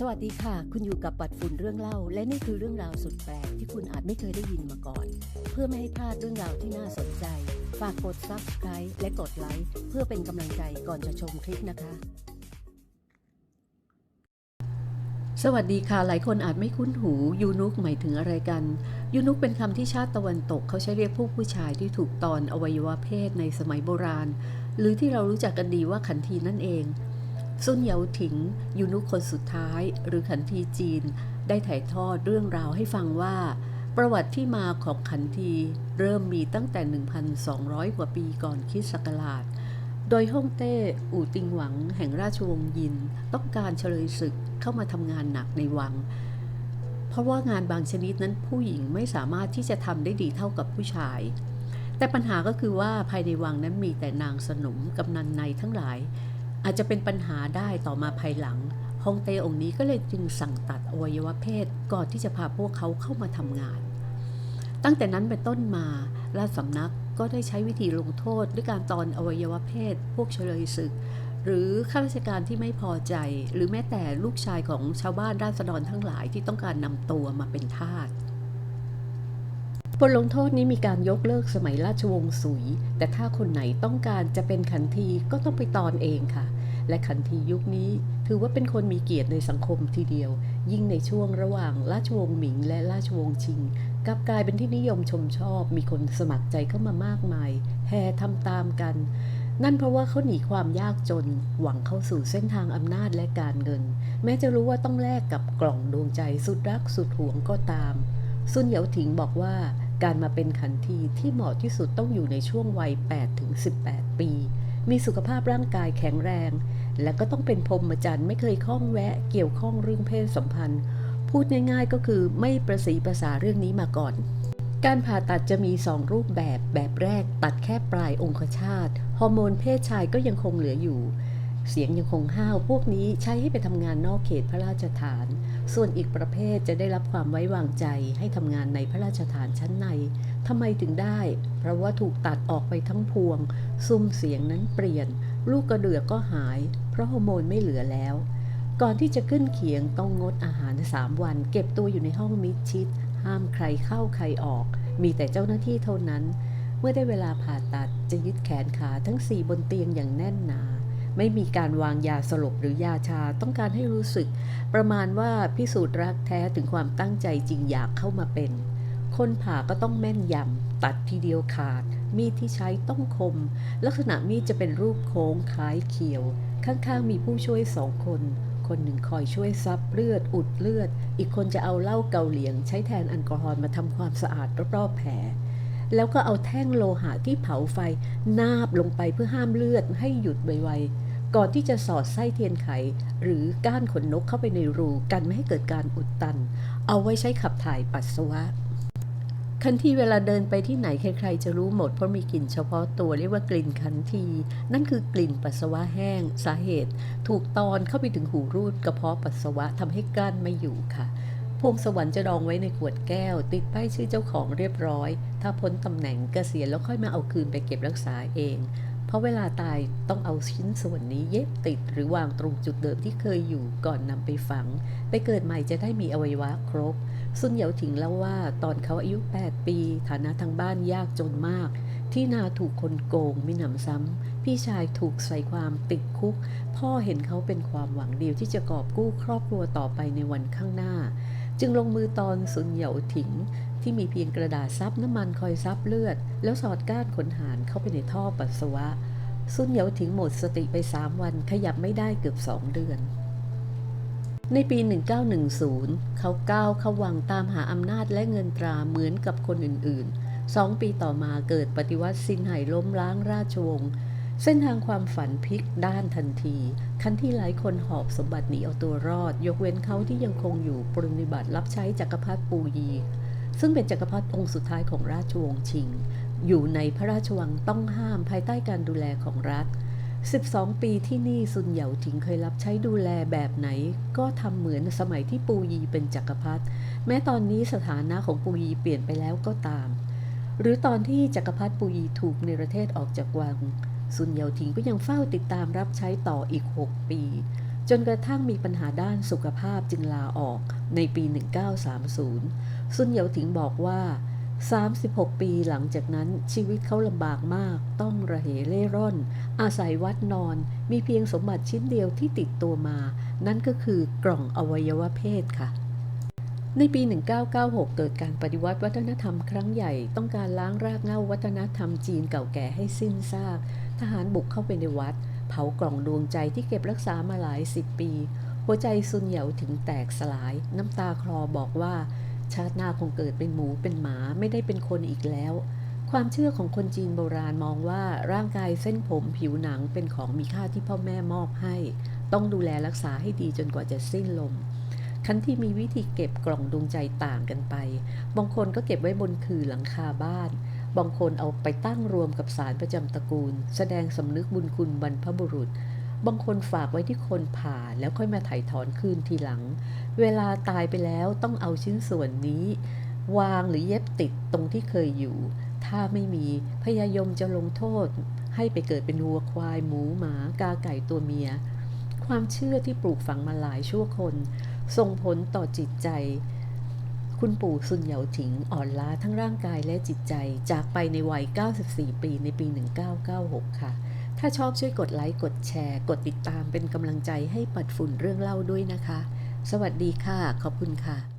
สวัสดีค่ะ คุณอยู่กับปัดฝุ่นเรื่องเล่า และนี่คือเรื่องราวสุดแปลกที่คุณอาจไม่เคยได้ยินมาก่อน เพื่อไม่ให้พลาดเรื่องราวที่น่าสนใจ ฝากกด subscribe และกดไลค์เพื่อเป็นกำลังใจก่อนจะชมคลิปนะคะ สวัสดีค่ะ หลายคนอาจไม่คุ้นหูยูนุกหมายถึงอะไรกัน ยูนุกเป็นคำที่ชาติตะวันตกเขาใช้เรียกผู้ผู้ชายที่ถูกตอนอวัยวะเพศในสมัยโบราณ หรือที่เรารู้จักกันดีว่าขันทีนั่นเอง ซุนเหยาถิงยูนุคนสุดท้าย หรือขันทีจีน ได้ถ่ายทอดเรื่องราวให้ฟังว่า ประวัติที่มาของขันทีเริ่มมีตั้งแต่ 1,200 กว่าปีก่อนคริสต์ศักราช โดยฮ่องเต้ อู่ติงหวังแห่งราชวงศ์ยิน ต้องการเฉลยศึกเข้ามาทำงานหนักในวัง เพราะว่างานบางชนิดนั้นผู้หญิงไม่สามารถที่จะทำได้ดีเท่ากับผู้ชายแต่ปัญหาก็คือว่าภายในวังนั้นมีแต่นางสนมกำนันในทั้งหลาย อาจจะเป็นปัญหาได้ต่อมาภายหลังฮ่องเต้องค์นี้ก็เลยจึงสั่งตัดอวัยวะเพศก่อนที่จะพาพวกเขาเข้ามาทำงาน ตั้งแต่นั้นเป็นต้นมาราชสำนักก็ได้ใช้วิธีลงโทษด้วยการตอนอวัยวะเพศ พวกเฉลยศึก หรือข้าราชการที่ไม่พอใจ หรือแม้แต่ลูกชายของชาวบ้านราษฎรทั้งหลายที่ต้องการนำตัวมาเป็นทาส บทลงโทษนี้มีการยกเลิกสมัยราชวงศ์สุย แต่ถ้าคนไหนต้องการจะเป็นขันทีก็ต้องไปตอนเองค่ะ และขันทียุคนี้ถือว่าเป็นคนมีเกียรติในสังคมทีเดียว ยิ่งในช่วงระหว่างราชวงศ์หมิงและราชวงศ์ชิงกลับกลายเป็นที่นิยมชมชอบ มีคนสมัครใจเข้ามามากมาย แห่ทำตามกัน นั่นเพราะว่าเขาหนีความยากจน หวังเข้าสู่เส้นทางอำนาจและการเงิน แม้จะรู้ว่าต้องแลกกับกล่องดวงใจสุดรักสุดหวงก็ตาม ซุนเหยาถิงบอกว่า การมาเป็นขันทีที่เหมาะที่สุดต้องอยู่ในช่วงวัย8-18 ปี มีสุขภาพร่างกายแข็งแรง และก็ต้องเป็นพรมจรรย์ไม่เคยข้องแวะ เกี่ยวข้องเรื่องเพศสัมพันธ์ พูดง่ายๆก็คือไม่ประสีภาษาเรื่องนี้มาก่อน การผ่าตัดจะมี 2 รูปแบบ แบบแรกตัดแค่ปลายองคชาต ฮอร์โมนเพศชายก็ยังคงเหลืออยู่ เสียงยังคงห้าวพวกนี้ใช้ให้ไปทำงานนอกเขตพระราชฐาน ส่วนอีกประเภทจะได้รับความไว้วางใจให้ทำงานในพระราชฐานชั้นในทำไมถึงได้ เพราะว่าถูกตัดออกไปทั้งพวง ซุ้มเสียงนั้นเปลี่ยน ลูกกระเดือกก็หาย เพราะฮอร์โมนไม่เหลือแล้ว ก่อนที่จะขึ้นเขียงต้องงดอาหาร 3 วัน เก็บตัวอยู่ในห้องมิดชิด ห้ามใครเข้าใครออก มีแต่เจ้าหน้าที่เท่านั้น เมื่อได้เวลาผ่าตัดจะยึดแขนขาทั้งสี่บนเตียงอย่างแน่นหนา ไม่มีการวางยาสลบหรือยาชาต้องการให้รู้สึก ประมาณว่าพิสูจน์รักแท้ถึงความตั้งใจจริงอยากเข้ามาเป็น คนผ่าก็ต้องแม่นยำตัดทีเดียวขาด มีดที่ใช้ต้องคม ลักษณะมีดจะเป็นรูปโค้งคล้ายเขียว ข้างๆ มีผู้ช่วยสองคน คนหนึ่งคอยช่วยซับเลือดอุดเลือด อีกคนจะเอาเหล้าเกาเหลียง ใช้แทนแอลกอฮอล์มาทำความสะอาดรอบๆแผลแล้วก็เอาแท่งโลหะที่เผาไฟนาบลงไปเพื่อห้ามเลือดให้หยุดไวๆ ก่อนที่จะสอดไส้เทียนไข หรือก้านขนนกเข้าไปในรูกันไม่ให้เกิดการอุดตัน เอาไว้ใช้ขับถ่ายปัสสาวะคันทีเวลาเดินไปที่ไหนใครๆจะรู้หมดเพราะมีกลิ่นเฉพาะตัวเรียกว่ากลิ่นคันที นั่นคือกลิ่นปัสสาวะแห้ง สาเหตุ ถูกตอนเข้าไปถึงหูรูดกระเพาะปัสสาวะทำให้กลั้นไม่อยู่ค่ะพวงสวรรค์จะดองไว้ในขวดแก้ว ติดป้ายชื่อเจ้าของเรียบร้อย ถ้าพ้นตำแหน่งเกษียณแล้วค่อยมาเอาคืนไปเก็บรักษาเอง ราะเวลาตายต้องเอาชิ้นส่วนนี้เย็บติดหรือวางตรงจุดเดิมที่เคยอยู่ก่อนนำไปฝัง ไปเกิดใหม่จะได้มีอวัยวะครบ ซุนเหยาถิงเล่าว่าตอนเขาอายุ 8 ปี ฐานะทางบ้านยากจนมาก ที่นาถูกคนโกงมิหนำซ้ำ พี่ชายถูกใส่ความติดคุก พ่อเห็นเขาเป็นความหวังเดียวที่จะกอบกู้ครอบครัวต่อไปในวันข้างหน้า จึงลงมือตอนซุนเหยาถิง ที่มีเพียงกระดาษซับน้ำมันคอยซับเลือด แล้วสอดก้านขนหานเข้าไปในท่อปัสสาวะ ซุนเหยาถิงหมดสติไปสามวันขยับไม่ได้เกือบสองเดือน ในปี 1910 เขาก้าวเข้าวังตามหาอำนาจและเงินตราเหมือนกับคนอื่นๆ สองปีต่อมาเกิดปฏิวัติซินไห่ล้มล้างราชวงศ์เส้นทางความฝันพลิกด้านทันที คันที่หลายคนหอบสมบัติหนีเอาตัวรอด ยกเว้นเขาที่ยังคงอยู่ปรนนิบัติรับใช้จักรพรรดิปูยี ซึ่งเป็นจักรพรรดิองค์สุดท้ายของราชวงศ์ชิง อยู่ในพระราชวังต้องห้ามภายใต้การดูแลของรัฐ 12 ปีที่นี่ซุนเหยาถิงเคยรับใช้ดูแลแบบไหน ก็ทำเหมือนสมัยที่ปูยีเป็นจักรพรรดิแม้ตอนนี้สถานะของปูยีเปลี่ยนไปแล้วก็ตาม หรือตอนที่จักรพรรดิปูยีถูกเนประเทศออกจากวังซุนเหยาถิงก็ยังเฝ้าติดตามรับใช้ต่ออีก 6 ปี จนกระทั่งมีปัญหาด้านสุขภาพจึงลาออกในปี 1930 ซุนเหยวถิงบอกว่า 36 ปีหลังจากนั้นชีวิตเขาลำบากมาก ต้องระเหเร่ร่อน อาศัยวัดนอน มีเพียงสมบัติชิ้นเดียวที่ติดตัวมา นั่นก็คือกล่องอวัยวะเพศค่ะในปี 1996 เกิดการปฏิวัติวัฒนธรรมครั้งใหญ่ ต้องการล้างรากเหง้าวัฒนธรรมจีนเก่าแก่ให้สิ้นซาก ทหารบุกเข้าไปในวัด เผากล่องดวงใจที่เก็บรักษามาหลายสิบปี หัวใจซุนเหยาถึงแตกสลาย น้ำตาคลอบอกว่า ชาติหน้าคงเกิดเป็นหมูเป็นหมาไม่ได้เป็นคนอีกแล้ว ความเชื่อของคนจีนโบราณมองว่าร่างกายเส้นผมผิวหนังเป็นของมีค่าที่พ่อแม่มอบให้ ต้องดูแลรักษาให้ดีจนกว่าจะสิ้นลมคันที่มีวิธีเก็บกล่องดวงใจต่างกันไป บางคนก็เก็บไว้บนคือหลังคาบ้าน บางคนเอาไปตั้งรวมกับสารประจำตระกูล แสดงสำนึกบุญคุณบรรพบุรุษ บางคนฝากไว้ที่คนผ่าแล้วค่อยมาถ่ายถอนคืนทีหลัง เวลาตายไปแล้วต้องเอาชิ้นส่วนนี้ วางหรือเย็บติดตรงที่เคยอยู่ ถ้าไม่มีพญายมจะลงโทษ ให้ไปเกิดเป็นวัวควายหมูหมากาไก่ตัวเมีย ความเชื่อที่ปลูกฝังมาหลายชั่วคน ส่งผลต่อจิตใจ คุณปู่ซุนเหยาถิงอ่อนล้าทั้งร่างกายและจิตใจ จากไปในวัย 94 ปีในปี 1996 ค่ะ ถ้าชอบช่วยกดไลค์ กดแชร์ กดติดตามเป็นกำลังใจให้ปัดฝุ่นเรื่องเล่าด้วยนะคะ สวัสดีค่ะ ขอบคุณค่ะ